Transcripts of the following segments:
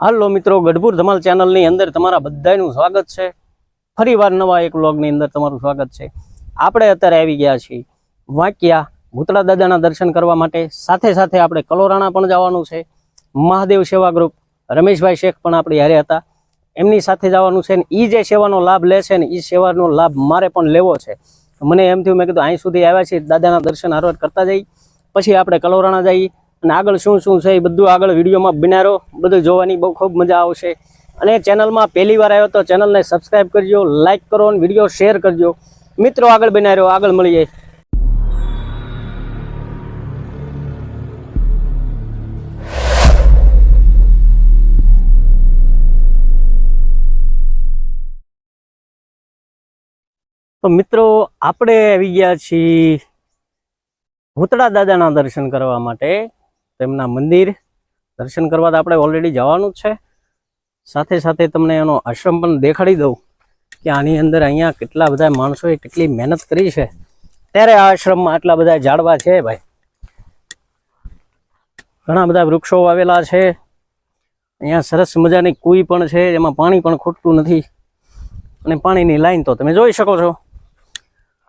હાલો મિત્રો, ગઢપુર ધમાલ ચેનલની અંદર તમારા બધાનું સ્વાગત છે. ફરી વાર નવા એક વ્લોગની અંદર તમારું સ્વાગત છે. આપણે અત્યારે આવી ગયા છીએ વાંક્યા ભૂતળા દાદાના દર્શન કરવા માટે. સાથે સાથે આપણે કલોરાણા પણ જવાનું છે. મહાદેવ સેવા ગ્રુપ રમેશભાઈ શેખ પણ આપણી હારે હતા. એમની સાથે જવાનું છે ને એ જે સેવાનો લાભ લે છે ને એ સેવાનો લાભ મારે પણ લેવો છે. મને એમ થયું, મેં કીધું, અહીં સુધી આવ્યા છીએ. દાદાના દર્શન હરવર કરતા જઈ. પછી આપણે કલોરાણા જઈએ અને આગળ શું શું છે એ બધું આગળ વિડીયોમાં બિનારો બધું જોવાની બહુ ખૂબ મજા આવશે. અને ચેનલમાં પહેલી વાર આવ્યો તો ચેનલને સબસ્ક્રાઇબ કરજો લાઇક કરો અને વીડિયો શેર કરજો. મિત્રો આગળ બનાવ્યો આગળ મળીએ. તો મિત્રો, આપણે આવી ગયા છીએ ભૂતળા દાદાના દર્શન કરવા માટે. તેમના મંદિર દર્શન કરવા તો આપણે ઓલરેડી જવાનું છે. સાથે સાથે તમને એનો આશ્રમ પણ દેખાડી દઉં કે આની અંદર અહીંયા કેટલા બધા માણસોએ કેટલી મહેનત કરી છે. ત્યારે આ આશ્રમમાં આટલા બધા ઝાડવા છે ભાઈ. ઘણા બધા વૃક્ષો વાવેલા છે. અહીંયા સરસ મજાની કુઈ પણ છે એમાં પાણી પણ ખૂટતું નથી. અને પાણીની લાઈન તો તમે જોઈ શકો છો.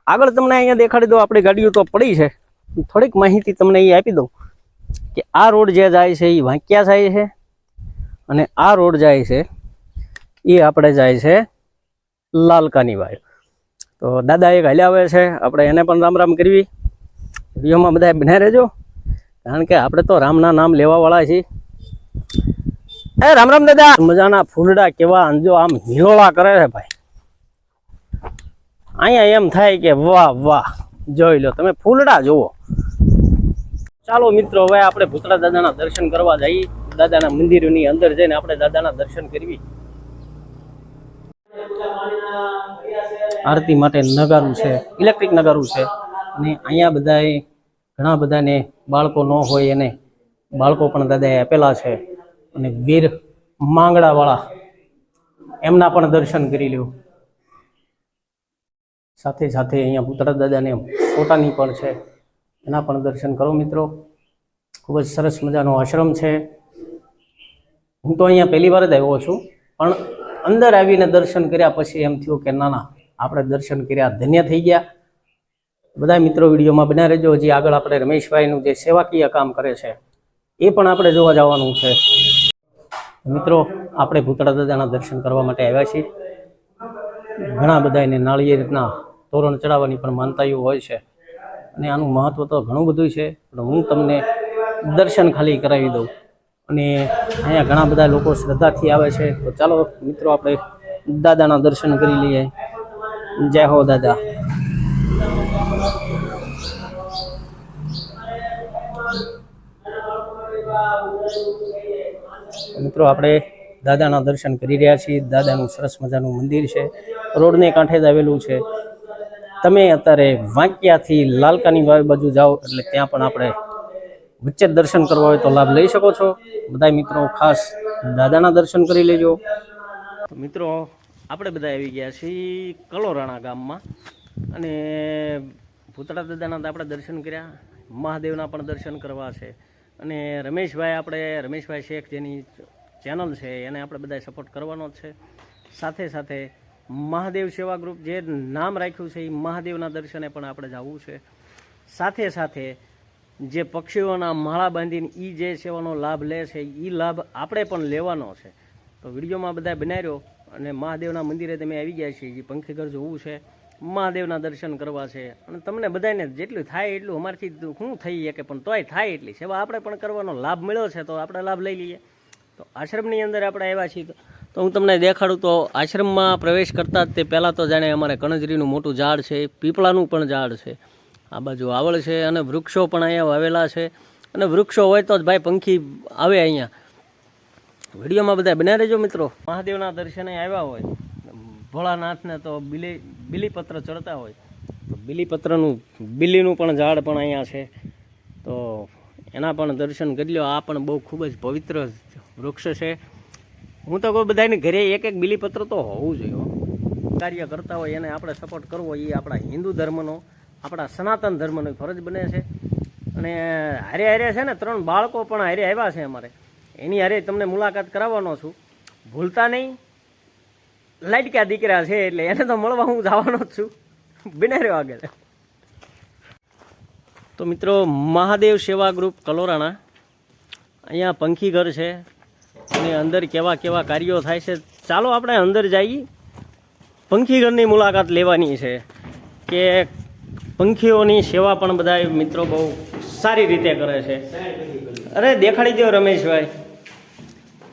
આગળ તમને અહીંયા દેખાડી દો આપણી ગાડીઓ તો પડી છે. થોડીક માહિતી તમને એ આપી દઉં. કે આ રોડ જે જાય છે એ વાંક્યા જાય છે અને આ રોડ જાય છે એ આપણે જાય છે લાલકાની વાય. તો દાદા એક હાલ્યા આવે છે, આપણે એને પણ રામ રામ કરવી. વિડીયોમાં બધા બને રહેજો. કારણ કે આપણે તો રામના નામ લેવાવાળા છીએ. એ રામ રામ દાદા! મજાના ફૂલડા કેવા અંજો આમ હિલોળા કરે છે ભાઈ. અહીંયા એમ થાય કે વાહ વાહ. જોઈ લો, તમે ફૂલડા જુઓ. ચાલો મિત્રો, હવે આપણે ભૂતળા દાદાના દર્શન કરવા જઈએ. દાદાના મંદિરની અંદર જઈને આપણે દાદાના દર્શન કરવી આરતી માટે નગારું છે, ઇલેક્ટ્રિક નગારું છે. અને અહીંયા બધાએ, ઘણા બધાને બાળકો ન હોય એને બાળકો પણ દાદાએ આપેલા છે. અને વીર માંગડાવાળા એમના પણ દર્શન કરી લ્યો. સાથે સાથે અહીંયા પુતળા દાદાને ફોટાની પણ છે. એના પણ દર્શન કરો મિત્રો. ખૂબ જ સરસ મજાનો આશ્રમ છે. હું તો અહીંયા પહેલી વાર જ આવ્યો છું, પણ અંદર આવીને દર્શન કર્યા પછી એમ થયું કે ના ના, આપણે દર્શન કર્યા, ધન્ય થઈ ગયા. બધા મિત્રો વિડીયોમાં બના રહેજો. હજી આગળ આપણે રમેશભાઈનું જે સેવાકીય કામ કરે છે, એ પણ આપણે જોવા જવાનું છે. મિત્રો, આપણે ભૂતળા દાદાના દર્શન કરવા માટે આવ્યા છીએ. ઘણા બધા એને નાળિયેરના તોરણ ચડાવવાની પણ માનતાઓ હોય છે. અને આનું મહત્વ તો ઘણું બધું છે, પણ હું તમને દર્શન ખાલી કરાવી દઉં. અને અહીંયા ઘણા બધા લોકો શ્રદ્ધાથી આવે છે. તો ચાલો મિત્રો, આપણે દાદાના દર્શન કરી લઈએ. જય હો દાદા. મિત્રો, આપણે દાદાના દર્શન કરી રહ્યા છીએ. દાદાનું સરસ મજાનું મંદિર છે. રોડને કાંઠે જ આવેલું છે. તમે અત્યારે વાંકિયાથી લાલકાની બાજુ જાઓ એટલે ત્યાં પણ આપણે વચ્ચે દર્શન કરવા હોય તો લાભ લઈ શકો છો. બધા મિત્રો ખાસ દાદાના દર્શન કરી લેજો. મિત્રો, આપણે બધા આવી ગયા છીએ કલોરાણા ગામમાં અને ભૂતળા દાદાના આપણે દર્શન કર્યા, મહાદેવના પણ દર્શન કરવા છે. અને રમેશભાઈ આપણે, રમેશભાઈ શેખ જેની ચેનલ છે, એને આપણે બધા સપોર્ટ કરવાનો છે. સાથે સાથે મહાદેવ સેવા ગ્રુપ જે નામ રાખ્યું છે એ મહાદેવના દર્શને પણ આપણે જવું છે. સાથે સાથે જે પક્ષીઓના માળા બાંધીને એ જે સેવાનો લાભ લે છે એ લાભ આપણે પણ લેવાનો છે. તો વિડીયોમાં બધા બનાવ્યો અને મહાદેવના મંદિરે તમે આવી ગયા છીએ, જે પંખીઘર જોવું છે, મહાદેવના દર્શન કરવા છે. અને તમને બધાને જેટલું થાય એટલું અમારથી શું થઈ શકે, પણ તોય થાય એટલી સેવા આપણે પણ કરવાનો લાભ મળ્યો છે, તો આપણે લાભ લઈ લઈએ. તો આશ્રમની અંદર આપણે આવ્યા છીએ, તો- તો હું તમને દેખાડું તો આશ્રમમાં પ્રવેશ કરતા જ તે પહેલાં તો જાણે અમારે કણજરીનું મોટું ઝાડ છે, પીપળાનું પણ ઝાડ છે. આ બાજુ આવળ છે અને વૃક્ષો પણ અહીંયા વાવેલા છે. અને વૃક્ષો હોય તો જ ભાઈ પંખી આવે અહીંયા. વિડીયોમાં બધા બના રહેજો મિત્રો. મહાદેવના દર્શને આવ્યા હોય. ભોળાનાથને તો બિલી, બિલીપત્ર ચડતા હોય. તો બિલીપત્રનું, બિલીનું પણ ઝાડ પણ અહીંયા છે. તો એના પણ દર્શન કરી લો આ પણ બહુ ખૂબ જ પવિત્ર વૃક્ષ છે. હું તો કોઈ બધાની ઘરે એક એક બિલીપત્ર તો હોવું જોઈએ કાર્ય કરતા હોય એને આપણે સપોર્ટ કરવો એ આપણા હિન્દુ ધર્મનો, આપણા સનાતન ધર્મનો ફરજ બને છે. અને હારે હારે છે ને ત્રણ બાળકો પણ હારે આવ્યા છે અમારે. એની હારે તમને મુલાકાત કરાવવાનો છું. ભૂલતા નહીં. લાડક્યા દીકરા છે એટલે એને તો મળવા હું જવાનો જ છું. બને રહ્યો આગળ. તો મિત્રો, મહાદેવ સેવા ગ્રુપ કલોરાણા. અહીંયા પંખી ઘર છે. અને અંદર કેવા કેવા કાર્યો થાય છે. ચાલો આપણે અંદર જઈએ પંખીઘરની મુલાકાત લેવાની છે કે પંખીઓની સેવા પણ બધા મિત્રો બહુ સારી રીતે કરે છે. અરે દેખાડી દો રમેશભાઈ.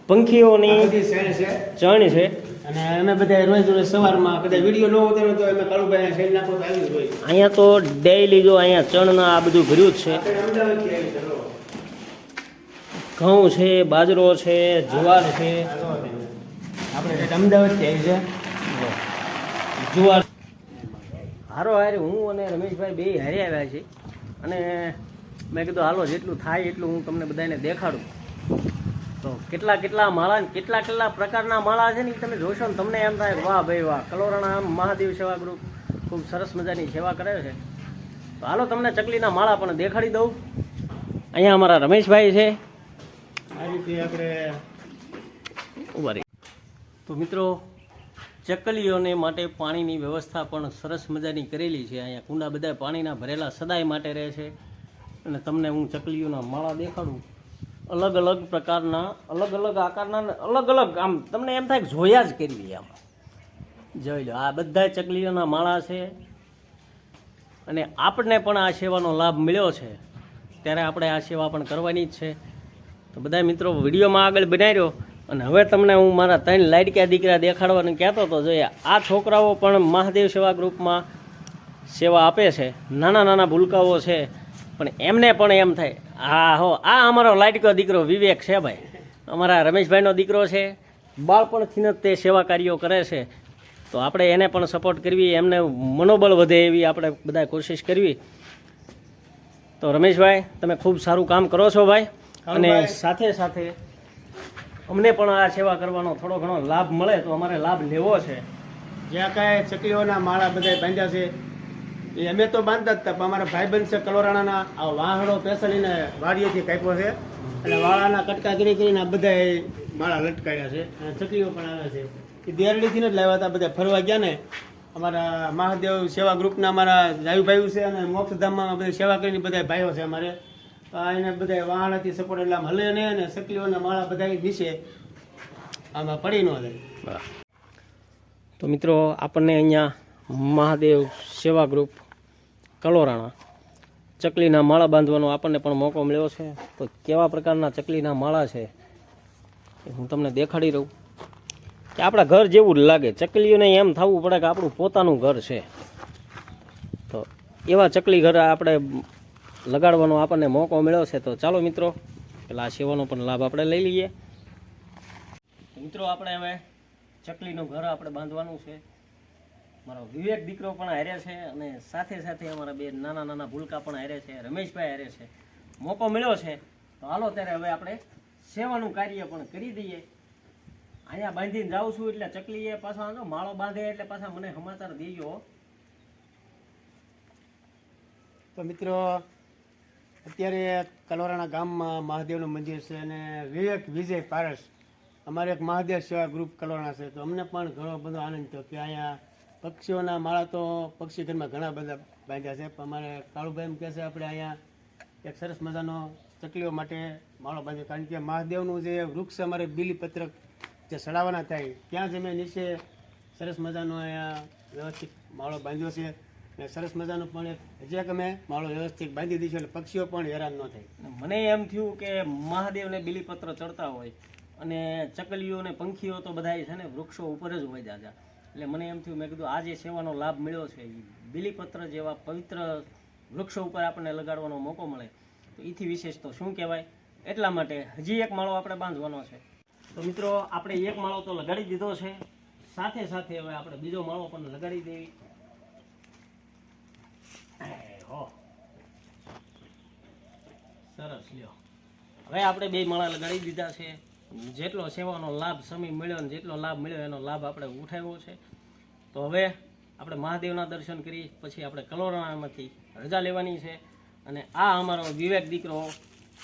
પંખીઓની ચણ છે. અને અમે બધા રોજ રોજ સવારમાં કદાચ વીડિયો ન ઉતારો તો અમે કાળુભાઈ શેર નાખો તો આવી જ હોય. અહીંયા તો ડેઈલી જો અહીંયા ચણના આ બધું ભર્યું જ છે આપણે અમદાવાદથી આવી ચલો ઘઉં છે બાજરો છે જુવાર છે. આપણે અમદાવાદ અમદાવાદથી આવી છે જુવાર. હારો હારે હું અને રમેશભાઈ બે હારે આવ્યા છે અને મેં કીધું હાલો જેટલું થાય એટલું હું તમને બધાને દેખાડું. તો કેટલા કેટલા માળા કેટલા કેટલા પ્રકારના માળા છે ને એ તમે જોશો ને તમને એમ થાય કે વાહ ભાઈ વાહ કલોરાણા મહાદેવ સેવા ગ્રુપ ખૂબ સરસ મજાની સેવા કરે છે. તો હાલો તમને ચકલીના માળા પણ દેખાડી દઉં. અહીંયા અમારા રમેશભાઈ છે. આ રીતે આપણે તો મિત્રો, ચકલીઓને માટે પાણીની વ્યવસ્થા પણ સરસ મજાની કરેલી છે. અહીંયા કુંડા બધા પાણીના ભરેલા સદાય માટે રહે છે. અને તમને હું ચકલીઓના માળા દેખાડું. અલગ અલગ પ્રકારના, અલગ અલગ આકારના અલગ અલગ, આમ તમને એમ થાય જોયા જ કરવી આમ. જોઈ લો, આ બધા ચકલીઓના માળા છે. અને આપણને પણ આ સેવાનો લાભ મળ્યો છે. ત્યારે આપણે આ સેવા પણ કરવાની જ છે. તો બધા મિત્રો, વિડીયોમાં આગળ બનાવ્યો અને હવે તમને હું મારા ત્રણ લાડક્યા દીકરા દેખાડવાનું કહેતો હતો જોઈએ, આ છોકરાઓ પણ મહાદેવ સેવા ગ્રુપમાં સેવા આપે છે. નાના નાના ભૂલકાઓ છે, પણ એમને પણ એમ થાય, હા, હો, આ અમારો લાડક્યો દીકરો વિવેક છે ભાઈ. અમારા રમેશભાઈનો દીકરો છે, બાળપણથી જ તે સેવા કાર્યો કરે છે. તો આપણે એને પણ સપોર્ટ કરવી, એમને મનોબળ વધે એવી આપણે બધા કોશિશ કરવી. તો રમેશભાઈ, તમે ખૂબ સારું કામ કરો છો ભાઈ. અને સાથે સાથે અમને પણ આ સેવા કરવાનો થોડો ઘણો લાભ મળે તો અમારે લાભ લેવો છે. જ્યાં કાંઈ ચકલીઓના માળા બધા બાંધ્યા છે એ અમે તો બાંધતા જ હતા પણ અમારા ભાઈબંધ છે કલોરાણાના આ વાહણો પેસલીને વાડીએથી કાપ્યો છે. અને વાળાના કટકા કરી કરીને આ બધા માળા લટકાયા છે. અને ચકલીઓ પણ આવે છે. એ દેરડીથી જ લાવ્યા હતા બધા. ફરવા ગયા ને અમારા મહાદેવ સેવા ગ્રુપના અમારા જાયુભાઈ છે અને મોક્ષધામમાં બધા સેવા કરીને બધા ભાઈઓ છે અમારે. એને બધા વાહણાથી સપોર્ટ એટલે આમ હલે નહીં અને સકલીઓના માળા બધા નીચે આમાં પડી ન જાય તો મિત્રો આપણને અહીંયા મહાદેવ સેવા ગ્રુપ કલોરાણા ચકલીના માળા બાંધવાનો આપણને પણ મોકો મળ્યો છે. તો કેવા પ્રકારના ચકલીના માળા છે એ હું તમને દેખાડી રહું. કે આપણા ઘર જેવું જ લાગે. ચકલીઓને એમ થવું પડે કે આપણું પોતાનું ઘર છે. તો એવા ચકલી ઘર આપણે લગાડવાનો આપણને મોકો મળ્યો છે, તો ચાલો મિત્રો, પેલા આ સેવાનો પણ લાભ આપણે લઈ લઈએ. મિત્રો, આપણે હવે ચકલીનું ઘર આપણે બાંધવાનું છે. મારો વિવેક દીકરો પણ હારે છે અને સાથે સાથે અમારા બે નાના નાના ભૂલકા પણ હારે છે, રમેશભાઈ હારે છે. મોકો મળ્યો છે. તો હાલો ત્યારે હવે આપણે સેવાનું કાર્ય પણ કરી દઈએ. અહીંયા બાંધીને જાઉં છું એટલે ચકલીએ પાછા માળો બાંધે એટલે પાછા મને સમાચાર દેજો. તો મિત્રો અત્યારે કલોરાના ગામમાં મહાદેવનું મંદિર છે અને વિવેક વિજય પારસ, અમારે એક મહાદેવ સેવા ગ્રુપ કલોરાના છે. તો અમને પણ ઘણો બધો આનંદ થયો કે અહીંયા પક્ષીઓના માળા તો પક્ષી ઘરમાં ઘણા બધા બાંધ્યા છે. પણ અમારે કાળુભાઈ એમ કહે છે, આપણે અહીંયા એક સરસ મજાનો ચકલીઓ માટે માળો બાંધ્યો. કારણ કે મહાદેવનું જે વૃક્ષ અમારે બીલીપત્રક જે સડાવવાના થાય, ત્યાં જ અમે નીચે સરસ મજાનો અહીંયા વ્યવસ્થિત માળો બાંધ્યો છે. અને સરસ મજાનો પણ એક અમે માળો વ્યવસ્થિત બાંધી દઈશું એટલે પક્ષીઓ પણ હેરાન ન થાય. મને એમ થયું કે મહાદેવને બિલીપત્ર ચડતા હોય અને ચકલીઓ ને પંખીઓ તો બધા છે ને વૃક્ષો ઉપર જ હોય જાજા એટલે મને એમ થયું, મેં કીધું, આ જે સેવાનો લાભ મળ્યો છે એ બિલીપત્ર જેવા પવિત્ર વૃક્ષો ઉપર આપણને લગાડવાનો મોકો મળે. તો એથી વિશેષ તો શું કહેવાય? એટલા માટે હજી એક માળો આપણે બાંધવાનો છે. તો મિત્રો, આપણે એક માળો તો લગાડી દીધો છે. સાથે સાથે હવે આપણે બીજો માળો પણ લગાડી દેવી. સરસ લ્યો. હવે આપણે બે માળા લગાડી દીધા છે. જેટલો સેવાનો લાભ સમય મળ્યો ને જેટલો લાભ મળ્યો એનો લાભ આપણે ઉઠાવ્યો છે. તો હવે આપણે મહાદેવના દર્શન કરી, પછી આપણે કલોરાણામાંથી રજા લેવાની છે. અને આ અમારો વિવેક દીકરો,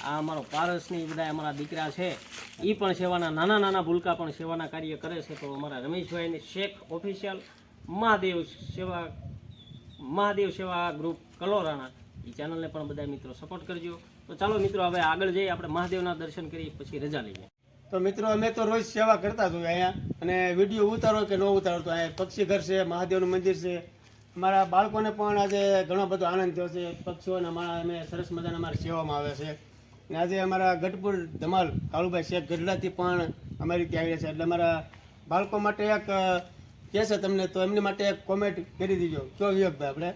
આ અમારો પારસની બધા અમારા દીકરા છે. એ પણ સેવાના નાના નાના ભૂલકા પણ સેવાના કાર્ય કરે છે. તો અમારા રમેશભાઈની શેખ ઓફિશિયલ મહાદેવ સેવા મહાદેવ સેવા ગ્રુપ કલોરાણા એ ચેનલને પણ બધા મિત્રો સપોર્ટ કરજો. તો ચાલો મિત્રો, હવે આગળ જઈએ. આપણે મહાદેવના દર્શન કરી પછી રજા લઈએ. તો મિત્રો, અમે તો રોજ સેવા કરતા જ હોય અહીંયા. અને વીડિયો ઉતારો કે ન ઉતારો તો અહીંયા પક્ષી ઘર છે, મહાદેવનું મંદિર છે. અમારા બાળકોને પણ આજે ઘણો બધો આનંદ થયો છે. પક્ષીઓના માળા અમે સરસ મજાના અમારી સેવામાં આવે છે. અને આજે અમારા ગઢપુર ધમાલ કાળુભાઈ શેખ ગઢડાથી પણ અમારી ત્યાં આવ્યા છે. એટલે અમારા બાળકો માટે એક કહે છે તમને તો એમની માટે એક કોમેન્ટ કરી દીજો. કયો વિવેકભાઈ આપણે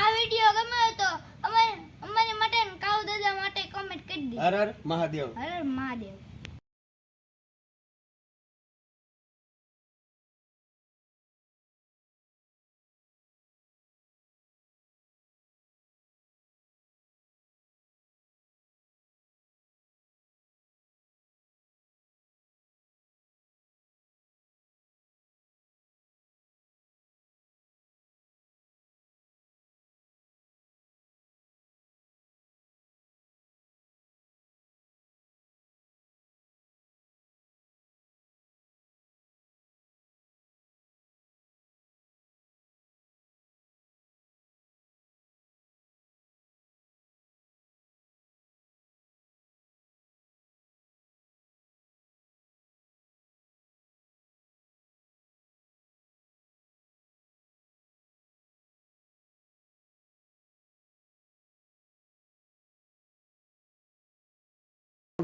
આ વીડિયો ગમ્યો તો અમારે અમારી માટે કાવ કાઉ દાદા માટે કોમેન્ટ કરી દીજો હર હર મહાદેવ. હર હર મહાદેવ.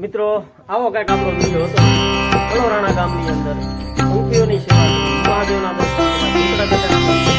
મિત્રો આવો કાંઈક આપણો વીડિયો હતો. કલોરાણા ગામની અંદર ઉંપીઓની સેવા મહાદેવના દર્શન